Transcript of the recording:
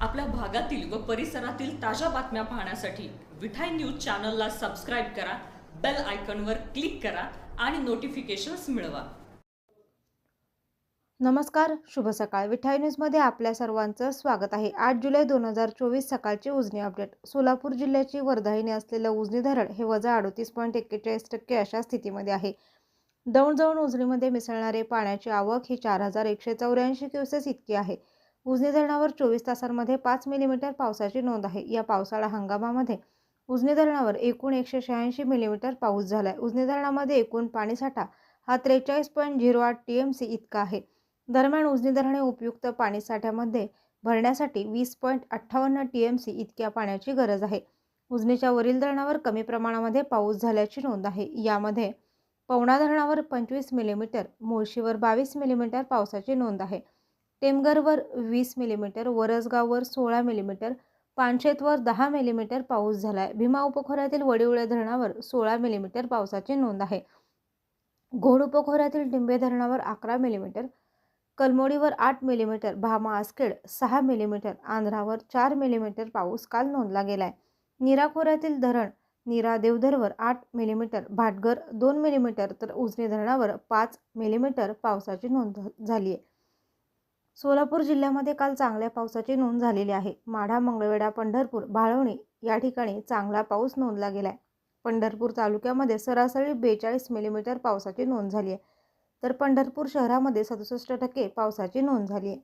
आपल्या भागातील व परिसरातील ताज्या बातम्या पाहण्यासाठी विठाई न्यूज चॅनलला सबस्क्राईब करा बेल आयकॉनवर क्लिक करा आणि नोटिफिकेशन्स मिळवा. नमस्कार शुभ सकाळ. विठाई न्यूजमध्ये आपल्या सर्वांचं स्वागत आहे. आठ जुलै दोन हजार चोवीस सकाळची उजनी अपडेट. सोलापूर जिल्ह्याची वर्धाईने असलेलं उजनी धरण हे वजा अडतीस पॉईंट एक्केचाळीस टक्के अशा स्थितीमध्ये आहे. दौंड जाऊन उजनीमध्ये मिसळणारे पाण्याची आवक ही चार हजार एकशे चौऱ्याऐंशी क्युसेस इतकी आहे. उजनी धरणावर चोवीस तासांमध्ये पाच मिलीमीटर पावसाची नोंद आहे. या पावसाळा हंगामामध्ये उजनी धरणावर एकूण एकशे शहाऐंशी मिलीमीटर पाऊस झाला आहे उजनी धरणामध्ये एकूण पाणीसाठा हा त्रेचाळीस पॉईंट झिरो आठ टी एम सी इतका आहे. दरम्यान उजनी धरणे उपयुक्त पाणीसाठ्यामध्ये भरण्यासाठी वीस पॉईंट अठ्ठावन्न टी एम सी इतक्या पाण्याची गरज आहे. उजनीच्या वरील धरणावर कमी प्रमाणामध्ये पाऊस झाल्याची नोंद आहे. यामध्ये पवना धरणावर पंचवीस मिलीमीटर मुळशीवर बावीस मिलीमीटर पावसाची नोंद आहे. टेमघरवर वीस मिलीमीटर वरसगाववर सोळा मिलीमीटर पानशेतवर दहा मिलीमीटर पाऊस झाला आहे भीमा उपखोऱ्यातील वडिवळे धरणावर सोळा मिलीमीटर पावसाची नोंद आहे. घोड उपखोऱ्यातील टिंबे धरणावर अकरा मिलीमीटर कलमोडीवर आठ मिलीमीटर भामा आसखेड सहा मिलीमीटर आंध्रावर चार मिलीमीटर पाऊस काल नोंदला गेला आहे नीरा खोऱ्यातील धरण नीरा देवधरवर आठ मिलीमीटर भाटघर दोन मिलीमीटर तर उजनी धरणावर पाच मिलीमीटर पावसाची नोंद झाली आहे सोलापूर जिल्ह्यामध्ये काल चांगल्या पावसाची नोंद झालेली आहे. माढा मंगळवेढा पंढरपूर बाळवणी या ठिकाणी चांगला पाऊस नोंदला गेला आहे पंढरपूर तालुक्यामध्ये सरासरी बेचाळीस मिलीमीटर पावसाची नोंद झाली आहे. तर पंढरपूर शहरामध्ये सदुसष्ट टक्के पावसाची नोंद झाली आहे.